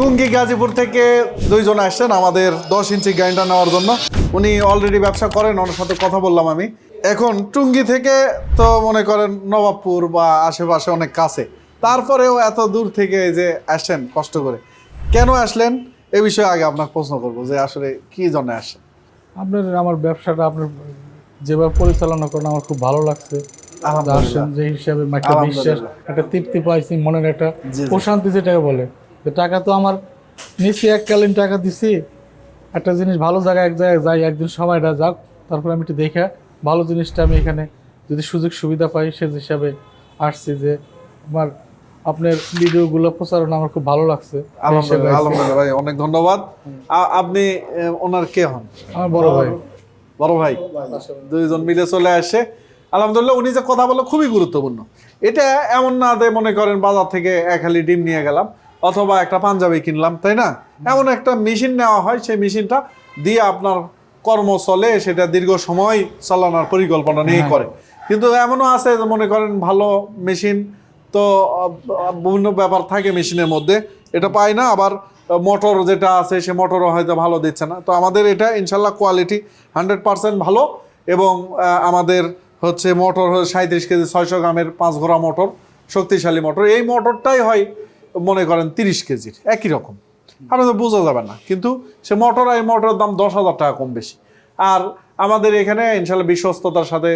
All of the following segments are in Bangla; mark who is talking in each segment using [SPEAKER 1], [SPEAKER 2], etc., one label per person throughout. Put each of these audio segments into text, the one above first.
[SPEAKER 1] টুঙ্গি গাজীপুর থেকে দুইজন আসছেন আমাদের দশ ইঞ্চি গ্রাইন্ডার নেওয়ার জন্য। উনি অলরেডি ব্যবসা করেন ওনার সাথে কথা বললাম আমি। এখন টুঙ্গি থেকে তো মনে করেন নবাবপুর বা আশেপাশে অনেক কাছে। তারপরেও এত দূর থেকে এই যে আসছেন কষ্ট করে। কেন আসলেন? এ বিষয়ে আগে আপনাকে প্রশ্ন করব যে আসলে কি জন্য আসছেন?
[SPEAKER 2] আপনার আমার ব্যবসাটা আপনার যেভাবে পরিচালনা করেন আমার খুব ভালো লাগছে। আসেন যে হিসাবে একটা বিশ্বাস একটা তৃপ্তি পাইছি মনের একটা। প্রশান্তি যেটাকে বলে। টাকা তো আমার নিচ্ছি এককালীন টাকা দিছি। একটা জিনিস ভালো জায়গায় এক জায়গায় যাই একদিন সময়টা যাক তারপরে আমি একটু দেখে ভালো জিনিসটা আমি এখানে যদি সুযোগ সুবিধা পাই সে হিসাবে আসছি যে আমার আপনার ভিডিওগুলো প্রচারণা আমার খুব ভালো লাগছে।
[SPEAKER 1] আলহামদুলিল্লাহ আলহামদুলিল্লাহ ভাই অনেক ধন্যবাদ। আপনি ওনার কে হন?
[SPEAKER 2] আমার বড় ভাই।
[SPEAKER 1] বড় ভাই। দুইজন মিলে চলে আসে। আলহামদুলিল্লাহ উনি যে কথা বলে খুবই গুরুত্বপূর্ণ। এটা এমন না যে মনে করেন বাজার থেকে এক হালি ডিম নিয়ে গেলাম। অথবা একটা পাঞ্জাবি কিনলাম তাই না? এমন একটা মেশিন নেওয়া হয় সেই মেশিনটা দিয়ে আপনার কর্ম চলে সেটা দীর্ঘ সময় চালানোর পরিকল্পনা নিয়ে করে। কিন্তু এমনও আছে যে মনে করেন ভালো মেশিন তো বিভিন্ন ব্যাপার থাকে মেশিনের মধ্যে। এটা পাই না আবার মোটর যেটা আছে সে মোটরও হয়তো ভালো দিচ্ছে না। তো আমাদের এটা ইনশাল্লাহ কোয়ালিটি হান্ড্রেড পার্সেন্ট ভালো এবং আমাদের হচ্ছে মোটর সাঁত্রিশ কেজি ছয়শো গ্রামের পাঁচ ঘোড়া মোটর শক্তিশালী মোটর। এই মোটরটাই হয় মনে করেন তিরিশ কেজির একই রকম। আপনাদের বোঝা যাবে না, কিন্তু সে মোটর আর মোটরের দাম দশ হাজার টাকা কম বেশি। আর আমাদের এখানে ইনশাল্লাহ বিশ্বস্ততার সাথে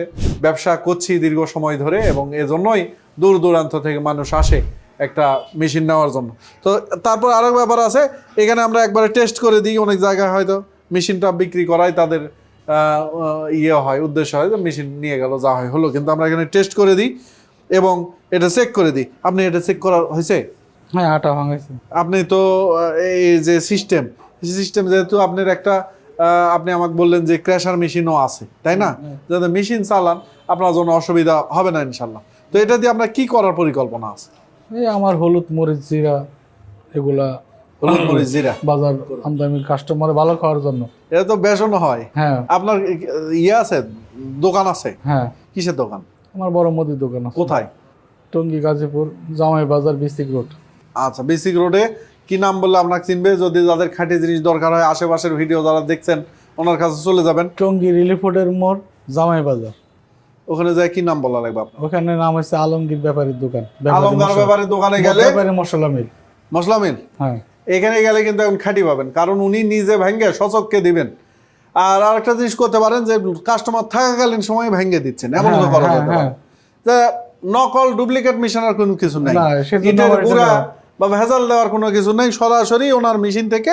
[SPEAKER 1] ব্যবসা করছি দীর্ঘ সময় ধরে এবং এজন্যই দূর দূরান্ত থেকে মানুষ আসে একটা মেশিন নেওয়ার জন্য। তো তারপর আরও ব্যাপার আছে, এখানে আমরা একবারে টেস্ট করে দিই, অনেক জায়গায় হয়তো মেশিনটা বিক্রি করাই তাদের ইয়ে হয়, উদ্দেশ্য হয় যে মেশিন নিয়ে গেল, যা হয় হলো। কিন্তু আমরা এখানে টেস্ট করে দিই এবং এটা চেক করে দিই। আপনি এটা চেক করা হয়েছে?
[SPEAKER 2] হ্যাঁ আটা ভাঙাইছে।
[SPEAKER 1] আপনি তো এই যে সিস্টেম সিস্টেম যেহেতু আপনার একটা আপনি আমাকে বললেন যে ক্র্যাশার মেশিনও আছে তাই না? যাতে মেশিন চালান আপনার জন্য অসুবিধা হবে না ইনশাল্লাহ। তো এটা দিয়ে আপনার কি করার পরিকল্পনা আছে?
[SPEAKER 2] এই আমার হলুদ মরিচ জিরা এগুলা
[SPEAKER 1] হলুদ মরিচ জিরা।
[SPEAKER 2] বাজার আমদানি কাস্টমার ভালো খাওয়ার জন্য।
[SPEAKER 1] এটা তো বেসনও হয়।
[SPEAKER 2] হ্যাঁ।
[SPEAKER 1] আপনার ইয়ে আছে? দোকান আছে?
[SPEAKER 2] হ্যাঁ।
[SPEAKER 1] কিসের দোকান?
[SPEAKER 2] আমার বড় মুদির দোকান আছে।
[SPEAKER 1] কোথায়?
[SPEAKER 2] টঙ্গী গাজীপুর জামাই বাজার বিস্তিক রোড।
[SPEAKER 1] আচ্ছা বেসিক রোডে কি নাম বললে আপনাকে চিনবে? যদি যাদের খাঁটি জিনিস দরকার হয় আশেপাশের ভিডিও যারা দেখছেন ওনার কাছে চলে যাবেন।
[SPEAKER 2] টঙ্গী রিলিফ রোডের মোড় জামাই বাজার।
[SPEAKER 1] ওখানে যায় কি নাম বলা লাগবে আপনার?
[SPEAKER 2] ওখানে নাম হচ্ছে আলমগীর ব্যাপারীর দোকান।
[SPEAKER 1] আলমগার ব্যাপারে দোকানে গেলে?
[SPEAKER 2] ব্যাপারী মশলা মিল।
[SPEAKER 1] মশলা মিল?
[SPEAKER 2] হ্যাঁ।
[SPEAKER 1] এখানে গেলে কিন্তু এখন খাঁটি পাবেন কারণ উনি নিজে ভেঙ্গে সচককে দিবেন। আর আরেকটা জিনিস করতে পারেন যে কাস্টমার থাকাকালীন সময় ভেঙ্গে দিচ্ছেন এমন তো
[SPEAKER 2] হ্যাঁ,
[SPEAKER 1] করা
[SPEAKER 2] হ্যাঁ,
[SPEAKER 1] যেতে পারে।
[SPEAKER 2] হ্যাঁ।
[SPEAKER 1] যে নকল ডুপ্লিকেট মিশনের কোনো কিছু নাই।
[SPEAKER 2] না,
[SPEAKER 1] ইটের গুঁড়া
[SPEAKER 2] দেওয়া।
[SPEAKER 1] বা ভেজাল দেওয়ার কোনো কিছু নেই সরাসরি ওনার মেশিন থেকে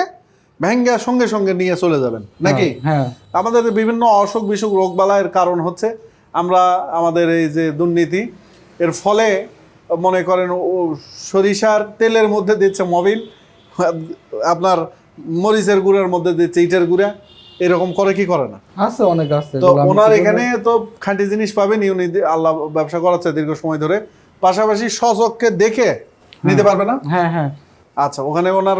[SPEAKER 1] ভেঙ্গে সঙ্গে সঙ্গে নিয়ে চলে যাবেন নাকি?
[SPEAKER 2] হ্যাঁ।
[SPEAKER 1] আমাদের বিভিন্ন অসুখ বিসুখ রোগবালাইয়ের কারণ হচ্ছে আমরা আমাদের এই যে দুর্নীতি এর ফলে মনে করেন সরিষার তেলের মধ্যে দিচ্ছে মোবিল আপনার মরিচের গুঁড়ার মধ্যে দিচ্ছে ইটের গুঁড়া এরকম করে কি করে না?
[SPEAKER 2] আছে অনেক আছে
[SPEAKER 1] তো ওনার এখানে তো খাঁটি জিনিস পাবেন উনি দি- আল্লাহ ব্যবসা করাচ্ছে দীর্ঘ সময় ধরে। পাশাপাশি সচককে দেখে নিতে পারবে না?
[SPEAKER 2] হ্যাঁ হ্যাঁ।
[SPEAKER 1] আচ্ছা ওখানে ওনার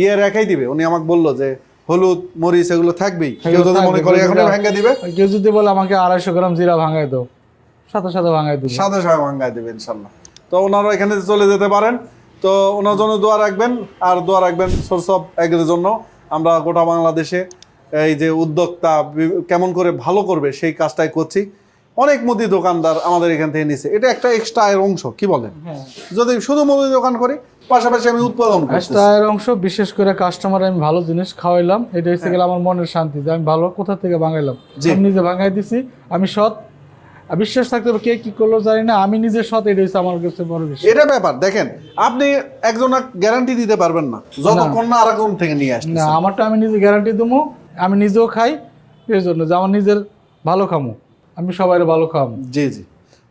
[SPEAKER 1] ইয়ে রেখাই দিবে। উনি আমাকে বলল যে হলুদ মরিচ এগুলো থাকবেই। কেউ যদি মনে করে এখন ভেঙে দিবে।
[SPEAKER 2] কেউ যদি বলে আমাকে আড়াইশো গ্রাম জিরা ভাঙাই দাও সাথে সাথে ভাঙাই দেবো।
[SPEAKER 1] সাদা সাদা ভাঙ্গায় দেবে ইনশাল্লাহ। তো ওনারা এখানে চলে যেতে পারেন। তো ওনার জন্য দোয়া রাখবেন আর দোয়া রাখবেন সোর্স অফ এগের জন্য। আমরা গোটা বাংলাদেশে এই যে উদ্যোক্তা কেমন করে ভালো করবে সেই কাজটাই করছি। অনেক মুদি দোকানদার আমাদের এখান থেকে নিছে। এটা একটা এক্সট্রা আয়ের অংশ কি বলেন?
[SPEAKER 2] হ্যাঁ।
[SPEAKER 1] যদি শুধু মুদি দোকান করি পাশাপাশি আমি উৎপাদন
[SPEAKER 2] একটা এর অংশ বিশেষ করে কাস্টমার আমি ভালো জিনিস খাওয়াইলাম। এটা হচ্ছে গেলে আমার মনের শান্তি যে আমি ভালো কোথা থেকে ভাঙাইলাম। আমি নিজে ভাঙাই দিছি আমি সৎ। বিশ্বাস থাকতে হবে কে কি করল জানি না আমি নিজে সৎ এটা হচ্ছে আমার কাছে বড় বিষয়
[SPEAKER 1] এটা ব্যাপার দেখেন আপনি একজন গ্যারান্টি দিতে পারবেন না। যতক্ষণ না। আরেকজন থেকে নিয়ে আসছে
[SPEAKER 2] না আমারটা আমি নিজে গ্যারান্টি দেবো আমি নিজেও খাই এই জন্য যে আমার নিজের ভালো খামো। আমি সবাই ভালো খাওয়াবো
[SPEAKER 1] জি জি।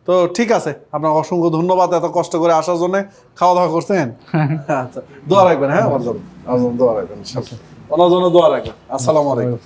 [SPEAKER 1] তো ঠিক আছে আপনার অসংখ্য ধন্যবাদ এত কষ্ট করে আসার জন্য। খাওয়া দাওয়া করছেন? আচ্ছা দোয়া রাখবেন হ্যাঁ আমার জন্য? দোয়া রাখবেন আসসালাম ওনার জন্য দোয়া রাখবেন। আসসালামু আলাইকুম।